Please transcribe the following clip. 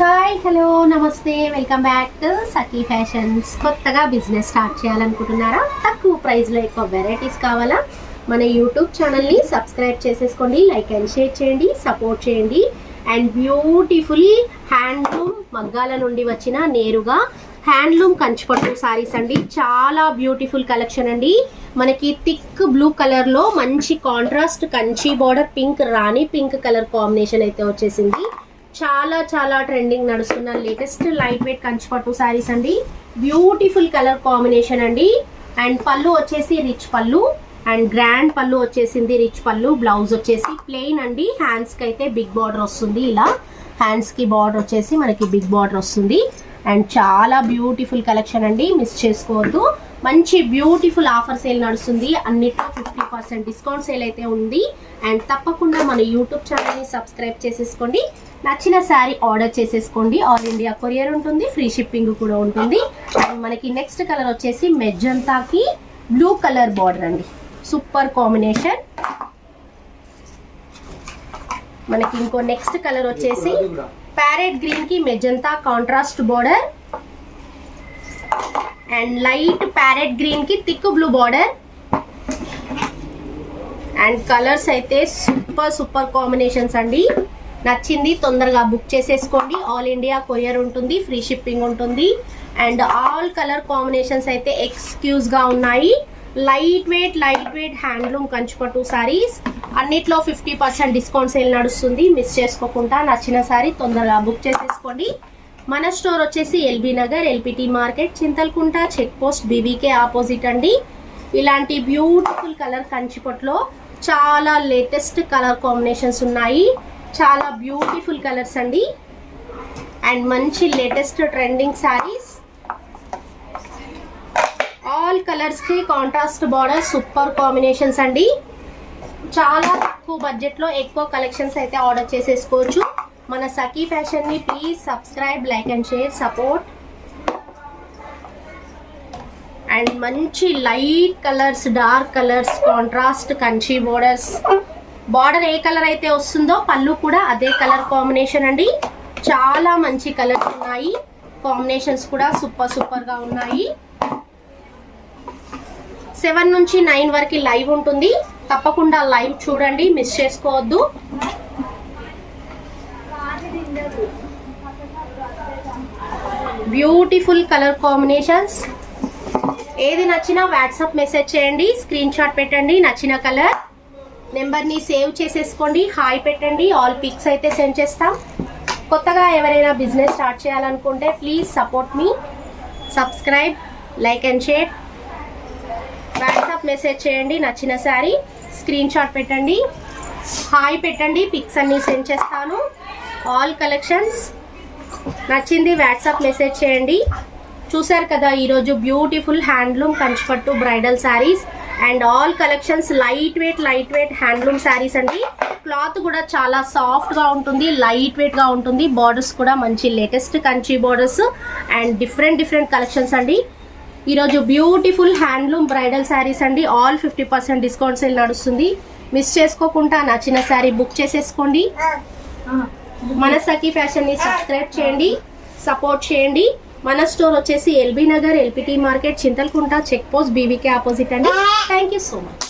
Hi hello నమస్తే welcome back to Sakhi fashions. కొత్తగా business start చేయాలనుకుంటున్నారా? తక్కువ ప్రైస్లో ఎక్కువ వెరైటీస్ కావాలా? మన యూట్యూబ్ ఛానల్ని సబ్స్క్రైబ్ చేసేసుకోండి లైక్ అండ్ షేర్ చేయండి సపోర్ట్ చేయండి. అండ్ బ్యూటిఫుల్ హ్యాండ్లూమ్ మగ్గాల నుండి వచ్చిన నేరుగా హ్యాండ్లూమ్ కంచిపట్టు సారీస్ అండి. చాలా బ్యూటిఫుల్ కలెక్షన్ అండి. మనకి థిక్ బ్లూ కలర్లో మంచి contrast Kanchi border pink rani pink colour combination అయితే వచ్చేసింది. చాలా చాలా ట్రెండింగ్ నడుస్తున్న latest light weight Kanchipattu saris అండి. బ్యూటిఫుల్ కలర్ కాంబినేషన్ అండి. అండ్ పళ్ళు వచ్చేసి రిచ్ పళ్ళు. అండ్ గ్రాండ్ పళ్ళు వచ్చేసింది రిచ్ పళ్ళు. బ్లౌజ్ వచ్చేసి ప్లెయిన్ అండి. హ్యాండ్స్కి అయితే బిగ్ బార్డర్ వస్తుంది ఇలా. హ్యాండ్స్కి బార్డర్ వచ్చేసి మనకి బిగ్ బార్డర్ వస్తుంది. అండ్ చాలా బ్యూటిఫుల్ కలెక్షన్ అండి. మిస్ చేసుకోవద్దు. మంచి బ్యూటిఫుల్ ఆఫర్ సేల్ నడుస్తుంది. అన్నిట్లో ఫిఫ్టీ పర్సెంట్ డిస్కౌంట్ సేల్ అయితే ఉంది. అండ్ తప్పకుండా మన యూట్యూబ్ ఛానల్ని సబ్స్క్రైబ్ చేసేసుకోండి. నచ్చిన శారీ ఆర్డర్ చేసేసుకోండి. ఆల్ ఇండియా కొరియర్ ఉంటుంది ఫ్రీ షిప్పింగ్ కూడా ఉంటుంది. అండ్ మనకి నెక్స్ట్ కలర్ వచ్చేసి మెజంతాకి బ్లూ కలర్ బార్డర్ అండి. Super combination. మనకి ఇంకో నెక్స్ట్ కలర్ వచ్చేసి ప్యారెట్ గ్రీన్కి magenta contrast border. And light parrot గ్రీన్కి thick blue border. And colours అయితే సూపర్ సూపర్ కాంబినేషన్స్ అండి. నచ్చింది తొందరగా బుక్ చేసేసుకోండి. ఆల్ ఇండియా కొరియర్ ఉంటుంది ఫ్రీ షిప్పింగ్ ఉంటుంది. అండ్ ఆల్ కలర్ కాంబినేషన్స్ అయితే ఎక్స్క్యూజ్గా ఉన్నాయి. Light weight light weight handloom Kanchipattu saris అన్నిట్లో ఫిఫ్టీ పర్సెంట్ డిస్కౌంట్ సేల్ నడుస్తుంది. మిస్ చేసుకోకుండా నచ్చిన సారీ తొందరగా బుక్ చేసేసుకోండి. మన స్టోర్ వచ్చేసి LB Nagar LPT market Chintalkunta check post BVK opposite అండి. ఇలాంటి బ్యూటిఫుల్ కలర్ కంచిపొట్లో చాలా లేటెస్ట్ కలర్ కాంబినేషన్స్ ఉన్నాయి. చాలా బ్యూటిఫుల్ కలర్స్ అండి. అండ్ మంచి లేటెస్ట్ ట్రెండింగ్ శారీస్. ఆల్ కలర్స్కి కాంట్రాస్ట్ బార్డర్ సూపర్ కాంబినేషన్స్ అండి. చాలా తక్కువ బడ్జెట్లో ఎక్కువ కలెక్షన్స్ అయితే ఆర్డర్ చేసేసుకోవచ్చు. మన Sakhi ఫ్యాషన్ని please subscribe like and share support and మంచి light colours dark colours contrast Kanchi borders border ఏ కలర్ అయితే వస్తుందో పళ్ళు కూడా అదే కలర్ కాంబినేషన్ అండి. చాలా మంచి కలర్స్ ఉన్నాయి. కాంబినేషన్స్ కూడా సూపర్ సూపర్గా ఉన్నాయి. సెవెన్ నుంచి నైన్ వరకు లైవ్ ఉంటుంది. తప్పకుండా లైవ్ చూడండి మిస్ చేసుకోవద్దు. Beautiful colour combinations. ఏది నచ్చినా వాట్సాప్ మెసేజ్ చేయండి స్క్రీన్ షాట్ పెట్టండి నచ్చిన కలర్. నెంబర్ని సేవ్ చేసేసుకోండి హాయ్ పెట్టండి ఆల్ పిక్స్ అయితే సెండ్ చేస్తాం. కొత్తగా ఎవరైనా బిజినెస్ స్టార్ట్ చేయాలనుకుంటే please support me. Subscribe like and share. WhatsApp message చేయండి నచ్చిన శారీ. స్క్రీన్ షాట్ పెట్టండి హాయ్ పెట్టండి పిక్స్ అన్నీ సెండ్ చేస్తాను. All collections. నచ్చింది వాట్సాప్ మెసేజ్ చేయండి. చూసారు కదా ఈరోజు beautiful handloom Kanchipattu bridal saris and all collections light weight light weight handloom saris అండి. క్లాత్ కూడా చాలా సాఫ్ట్గా ఉంటుంది లైట్ వెయిట్గా ఉంటుంది. బార్డర్స్ కూడా మంచి latest Kanchi borders and different different collections అండి. ఈరోజు బ్యూటిఫుల్ హ్యాండ్లూమ్ బ్రైడల్ శారీస్ అండి. All fifty percent discount sale నడుస్తుంది. మిస్ చేసుకోకుండా నచ్చిన శారీ బుక్ చేసేసుకోండి. మన సఖీ ఫ్యాషన్ని సబ్స్క్రైబ్ చేయండి సపోర్ట్ చేయండి. మన స్టోర్ వచ్చేసి LB Nagar LPT market Chintalkunta check post BVK opposite అండి. Thank you so much